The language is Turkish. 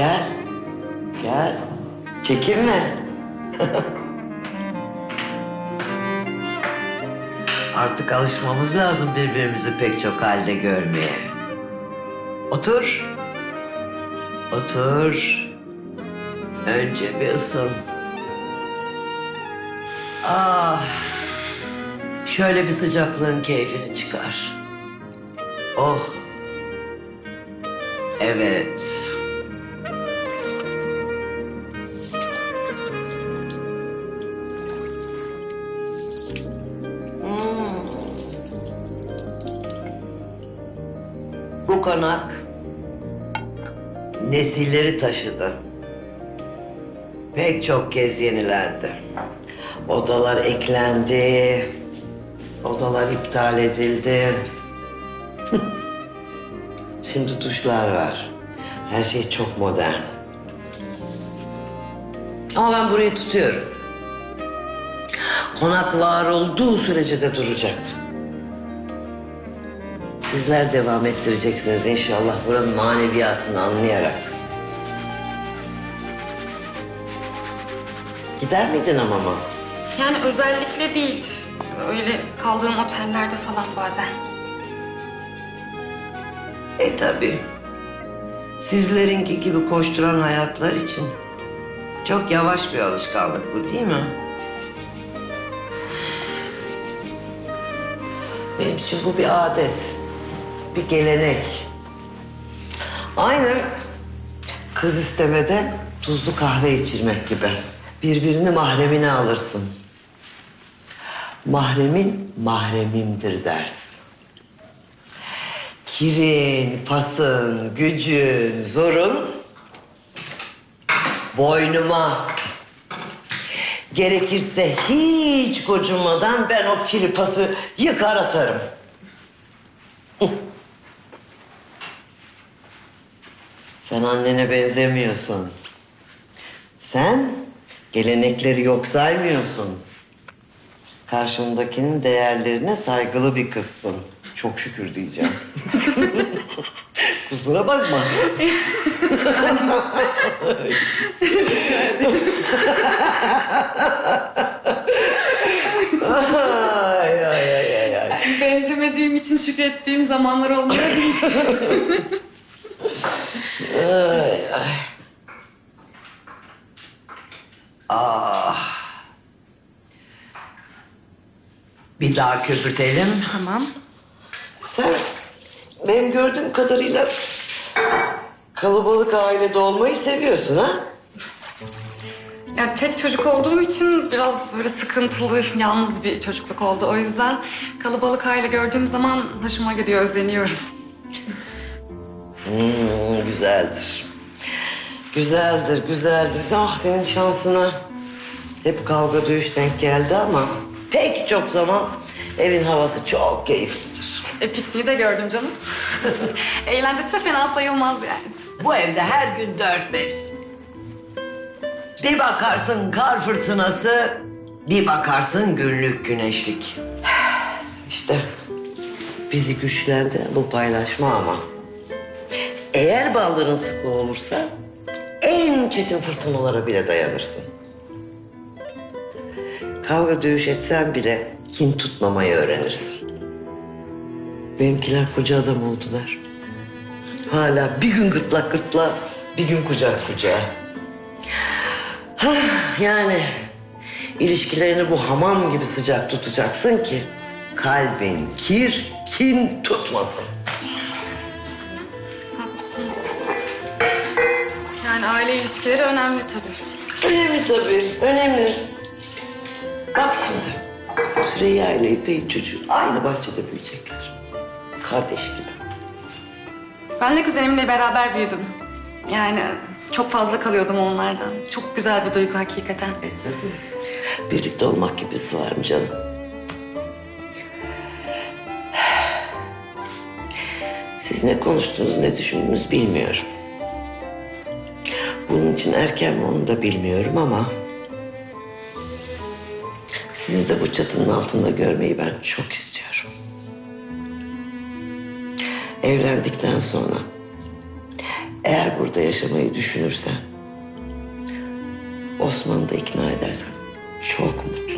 Gel. Gel. Çekinme. Artık alışmamız lazım birbirimizi pek çok halde görmeye. Otur. Otur. Önce bir ısın. Ah. Şöyle bir sıcaklığın keyfini çıkar. Oh. Evet. Konak nesilleri taşıdı. Pek çok kez yenilendi. Odalar eklendi. Odalar iptal edildi. Şimdi tuşlar var. Her şey çok modern. Ama ben burayı tutuyorum. Konak var olduğu sürece de duracak. Sizler devam ettireceksiniz inşallah buranın maneviyatını anlayarak. Gider miydin hamama? Yani özellikle değil. Öyle kaldığım otellerde falan bazen. E tabii. Sizlerinki gibi koşturan hayatlar için çok yavaş bir alışkanlık bu değil mi? Benim için bu bir adet, bir gelenek. Aynı kız istemede tuzlu kahve içirmek gibi. Birbirini mahremine alırsın. Mahremin mahremimdir dersin. Kirin, pasın, gücün, zorun boynuma. Gerekirse hiç gocunmadan ben o kiri pası yıkar atarım. Sen annene benzemiyorsun. Sen gelenekleri yok saymıyorsun. Karşındakinin değerlerine saygılı bir kızsın. Çok şükür diyeceğim. Kusura bakma. ay ay ay ay ay. Benzemediğim için şükrettiğim zamanlar olmuyor. Ay, ay. Ah. Bir daha köpürtelim. tamam. Sen benim gördüğüm kadarıyla kalabalık ailede olmayı seviyorsun ha? Ya tek çocuk olduğum için biraz böyle sıkıntılı, yalnız bir çocukluk oldu. O yüzden kalabalık aile gördüğüm zaman hoşuma gidiyor, özeniyorum. Hmm, güzeldir. Güzeldir, güzeldir. Ah senin şansına hep kavga dövüş denk geldi ama pek çok zaman evin havası çok keyiflidir. E pikniği de gördüm canım. Eğlencesi de fena sayılmaz yani. Bu evde her gün dört mevsim. Bir bakarsın kar fırtınası, bir bakarsın günlük güneşlik. İşte bizi güçlendiren bu paylaşma ama. Eğer bağların sıkı olursa en çetin fırtınalara bile dayanırsın. Kavga dövüş etsen bile kin tutmamayı öğrenirsin. Benimkiler koca adam oldular. Hala bir gün gırtlak gırtlağa, bir gün kucak kucağa. Hah, yani ilişkilerini bu hamam gibi sıcak tutacaksın ki kalbin kir, kin tutmasın. Haklısınız. Yani aile ilişkileri önemli tabii. Önemli tabii, önemli. Bak şimdi, Süreyya ile İpek'in çocuğu aynı bahçede büyüyecekler. Kardeş gibi. Ben de kuzenimle beraber büyüdüm. Yani çok fazla kalıyordum onlardan. Çok güzel bir duygu hakikaten. Birlikte olmak gibisi var mı canım? Ne konuştunuz, ne düşündünüz bilmiyorum. Bunun için erken mi onu da bilmiyorum ama... Sizi de bu çatının altında görmeyi ben çok istiyorum. Evlendikten sonra Eğer burada yaşamayı düşünürsen, Osman'ı da ikna edersen çok mutlu